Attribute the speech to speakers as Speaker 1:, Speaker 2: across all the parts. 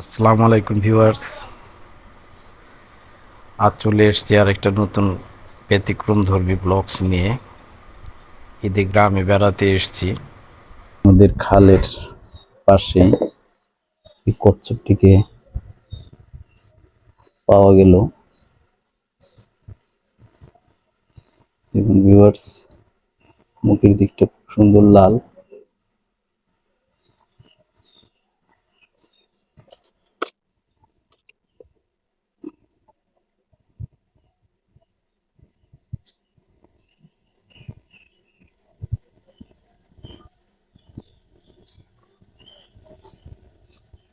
Speaker 1: আসসালামু আলাইকুম ভিউয়ার্স। আজ চলে এসছি আর একটা নতুন ব্যতিক্রম ধর্মী ব্লগস নিয়ে। ঈদে গ্রামে বেড়াতে এসছি। আমাদের খালের পাশে এই কচ্ছপটিকে পাওয়া গেল। ভিউয়ার্স, মুখের দিকটা খুব সুন্দর লাল।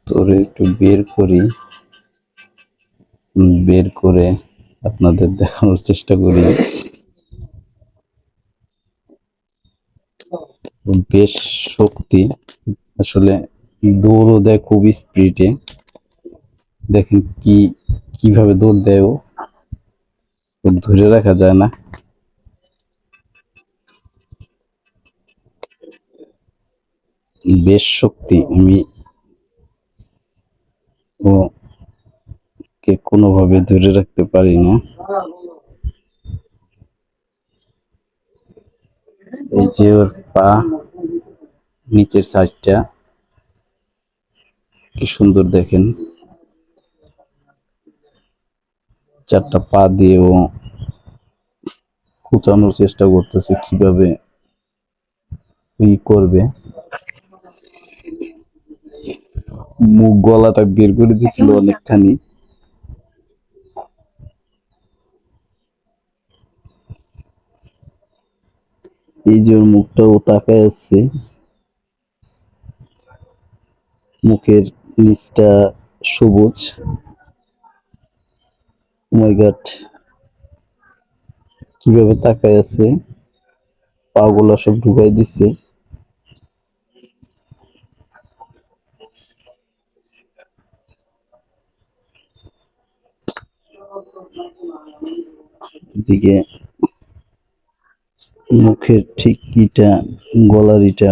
Speaker 1: তোরে একটু বের করি। বের করে আপনাদের দেখানোর চেষ্টা করি। বেশ শক্তি। আসলে দৌড়ও দেয় খুব স্পিডে। দেখেন কি, কীভাবে দৌড় দেয় ও। ধরে রাখা যায় না। বেশ শক্তি। আমি ও কে কোনোভাবে ধরে রাখতে পারি না এই যে ওর পা নিচের সাইডটা, কি সুন্দর দেখেন। চারটা পা দিয়ে ও কুচানোর চেষ্টা করতেছে কীভাবে ই করবে। মুখ গলাটা বের করে দিছিল অনেকখানি। এই যে ওর মুখটাও তাকায় আছে। মুখের নিচটা সবুজ। মাই গড কীভাবে তাকায় আছে? পাগুলা সব ঢুকাই দিছে। এদিকে মুখের ঠিক ইটা, গলার ইটা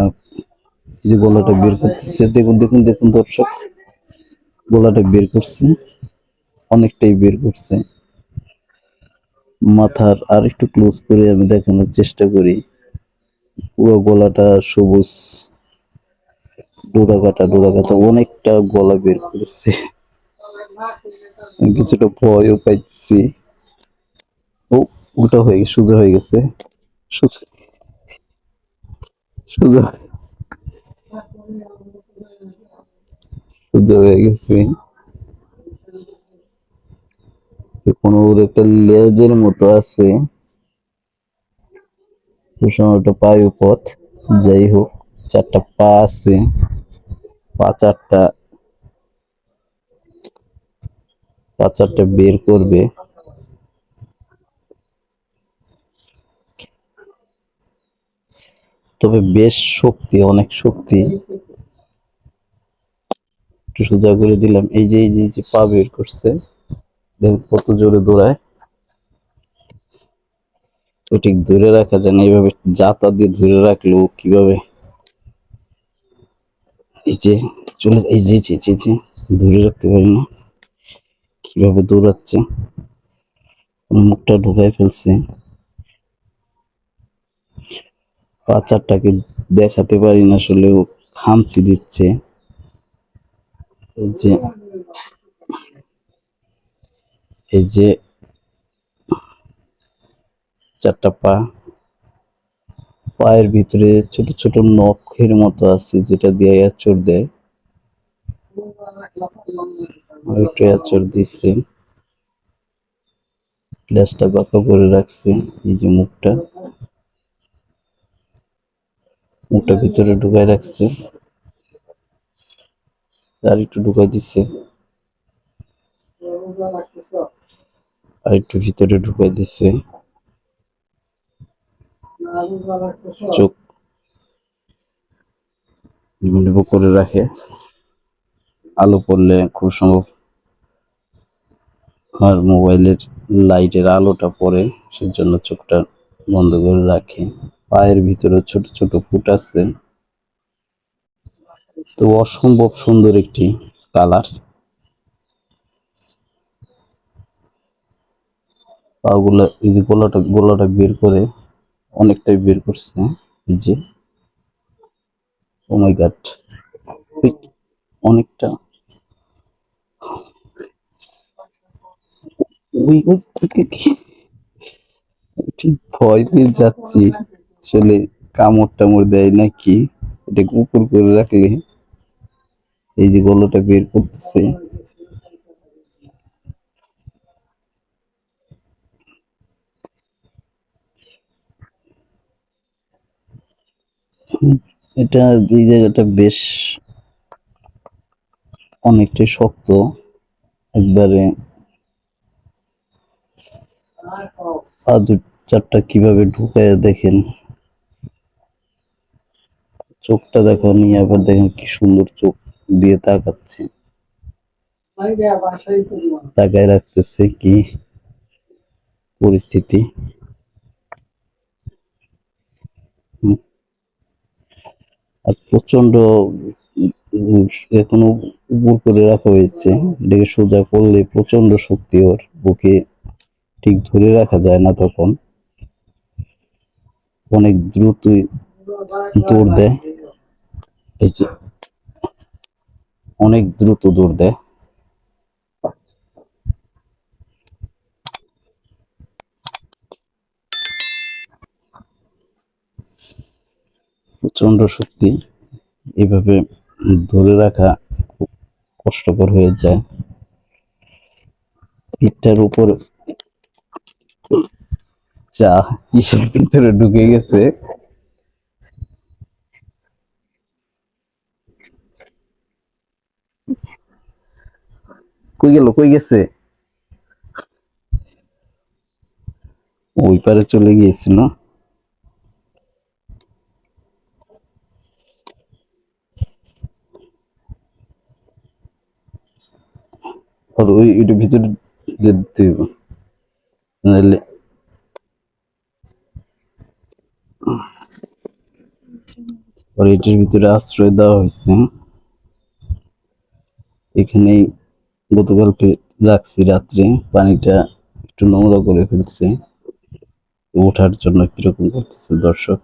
Speaker 1: যে গলাটা বের করতেছে, দেখুন দেখুন দেখুন দর্শক, গলাটা বের করছে, অনেকটাই বের করছে। মাথার আর একটু ক্লোজ করে আমি দেখানোর চেষ্টা করি। পুরো গলাটা সবুজ ডোরা কাটা ডোরা কাটা অনেকটা গলা বের করেছে। কিছুটা ভয়ও পাইছি ও, উল্টা হয়ে গেছে, সোজা হয়ে গেছে। সোজা। সোজা হয়ে গেছে। কোনো একটা লেজের মতো আছে। ওটা পায়ু পথ। যাই হোক, চারটা পা আছে। পা চারটা পা চারটা বের করবে। তবে বেশ শক্তি, অনেক শক্তি। একটু সোজা করে দিলাম। এই যে এই যে যে পা বের করছে কত জোরে দৌড়ায়। তো ঠিক ধরে রাখা যায় না, এইভাবে জাতা দিয়ে ধরে রাখল কীভাবে? এই যে, চলে এই যে যে ধরে রাখতে পারি না। কীভাবে দৌড়াচ্ছে? মুখটা ঢুকাই ফেলছে। বাচ্চাটাকে দেখাতে পারি না, আসলে ও খামচি দিচ্ছে। এই যে এই যে, চারটা পা। পায়ের ভিতরে ছোট ছোট নখের মতো আছে, যেটা দিয়ে আচর দেয়। আচর দিচ্ছে। লেজটা বাঁকা করে রাখছে, এই যে মুখটা। মুখটা ভিতরে ঢুকাই রাখছে। আর একটু ঢুকাই দিচ্ছে আর একটু ভিতরে ঢুকাই দিচ্ছে চোখ নিবু করে রাখে। আলো পড়লে খুব সম্ভব। আর মোবাইলের লাইটের আলোটা পড়ে, সেজন্য চোখটা বন্ধ করে রাখে। পায়ের ভিতরে ছোট ছোট ফুট তো অসম্ভব সুন্দর একটি কালার। পাগুলা গোলাটা গোলাটা বের করে অনেকটাই বের করছে। যে oh ওমাই গাট অনেকটা। ঠিক ভয় পেয়ে যাচ্ছি। আসলে কামড় টামড় দেয় নাকি? এটা উপর করে রাখলে এই যে গলাটা বের করতেছে। এটা এই জায়গাটা বেশ অনেকটাই শক্ত, একবারে দু চারটা কীভাবে ঢুকায় দেখেন। চোখটা দেখো, নিয়ে আবার দেখেন কি সুন্দর চোখ দিয়ে তাকাচ্ছে। তাকায় রাখতেছে কি পরিস্থিতি। আর প্রচণ্ড এখনও উপর করে রাখা হয়েছে। এটাকে সোজা করলে প্রচণ্ড শক্তি ওর বুকে ঠিক ধরে রাখা যায় না তখন। অনেক দ্রুতই দৌড় দেয়। এই যে, অনেক দ্রুত দৌড় দেয়। প্রচণ্ড শক্তি এভাবে ধরে রাখা খুব কষ্টকর হয়ে যায়। পিঠটার উপর চা কিসের ভিতরে ঢুকে গেছে। কই গেল? কই গেছে? ওই পারে চলে গিয়েছিল আর ওই ওইটার ভিতরে আর এটার ভিতরে আশ্রয় দেওয়া হয়েছে। এখানেই গতকালকে রাখছি, রাত্রে পানিটা একটু নোংরা করে ফেলছে। ওঠার জন্য কীরকম করতেছে দর্শক?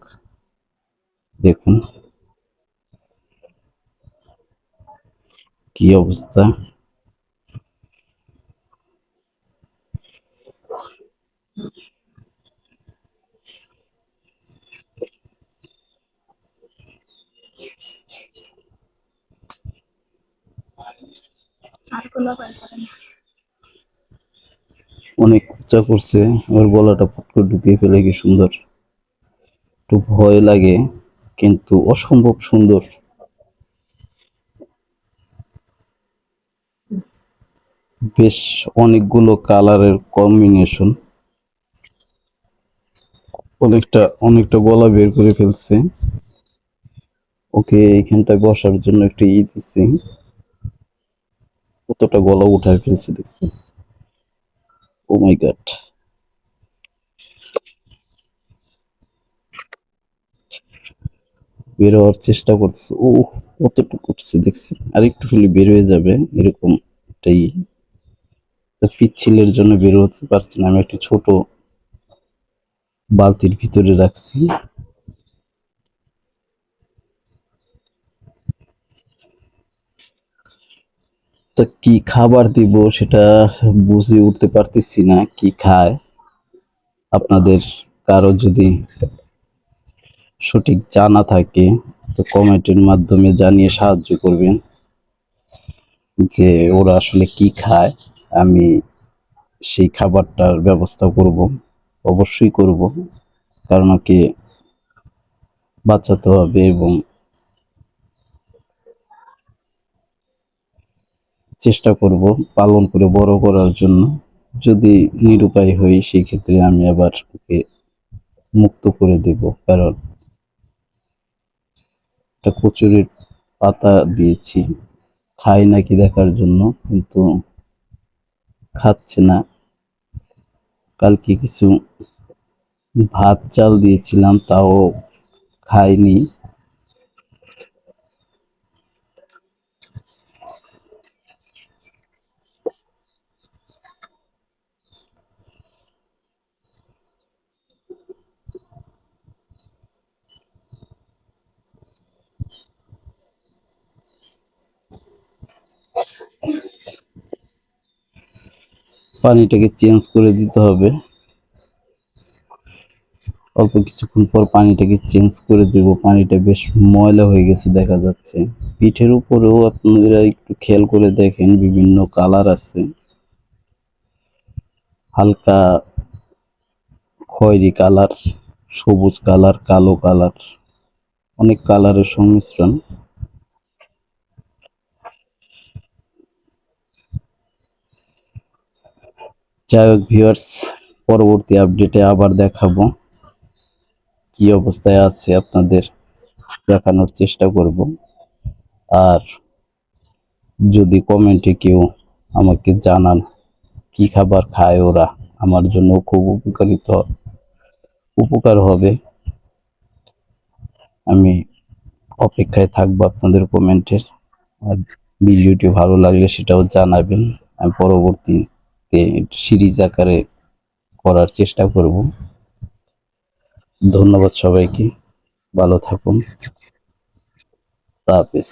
Speaker 1: দেখুন। কি অবস্থা? অনেক উচ্চা করছে আমার গলাটা ফুট করে ঢুকিয়ে ফেলে, কি সুন্দর। একটু ভয় লাগে, কিন্তু অসম্ভব সুন্দর। বেশ অনেকগুলো কালারের কম্বিনেশন। অনেকটা অনেকটা গলা বের করে ফেলছে। ওকে এইখানটায় বসার জন্য একটা ই দিচ্ছি। কতটা গলা উঠায় ফেলছে দেখছি। ও মাই গড বের হওয়ার চেষ্টা করছে ও, কতটুকু করছে দেখছি। আর একটু হলে বের হয়ে যাবে, এরকম এটাই পিচ্ছিলের জন্য বের হতে পারছি না, আমি একটি ছোট বালতির ভিতরে রাখছি। তা কি খাবার দিব সেটা বুঝে উঠতে পারতেছি না, কি খায়? আপনাদের কারও যদি সঠিক জানা থাকে, তো কমেন্টের মাধ্যমে জানিয়ে সাহায্য করবেন যে ওরা আসলে কি খায়। আমি সেই খাবারটার ব্যবস্থা করব, অবশ্যই করব, কারণ ওকে বাঁচাতে হবে এবং চেষ্টা করব পালন করে, বড় করার জন্য। যদি নিরুপায় হই সেই ক্ষেত্রে আমি আবার ওকে মুক্ত করে দেব। কারণ একটা কচুরির পাতা দিয়েছি। খাই নাকি দেখার জন্য, কিন্তু খাচ্ছে না। কালকে কিছু ভাত চাল দিয়েছিলাম, তাও খায়নি। পানিটাকে চেঞ্জ করে দিতে হবে। অল্প কিছুক্ষণ পর পানিটাকে চেঞ্জ করে দেব। পানিটা বেশ ময়লা হয়ে গেছে, দেখা যাচ্ছে। পিঠের উপরেও আপনারা একটু খেয়াল করে দেখেন, বিভিন্ন কালার আছে। হালকা খয়েরি কালার, সবুজ কালার, কালো কালার, অনেক কালারের সংমিশ্রণ। যাই হোক ভিউয়ার্স পরবর্তী আপডেটে আবার দেখাবো কি অবস্থায় আছে আপনাদের দেখানোর চেষ্টা করব। আর যদি কমেন্টে কেউ আমাকে জানান কি খাবার খায় ওরা, আমার জন্য খুব উপকারিত, উপকার হবে। আমি অপেক্ষায় থাকব আপনাদের কমেন্টের আর ভিডিওটি ভালো লাগলে সেটাও জানাবেন। আমি পরবর্তীতে সিরিজ আকারে করার চেষ্টা করব। ধন্যবাদ সবাইকে। ভালো থাকুন। হাফেজ।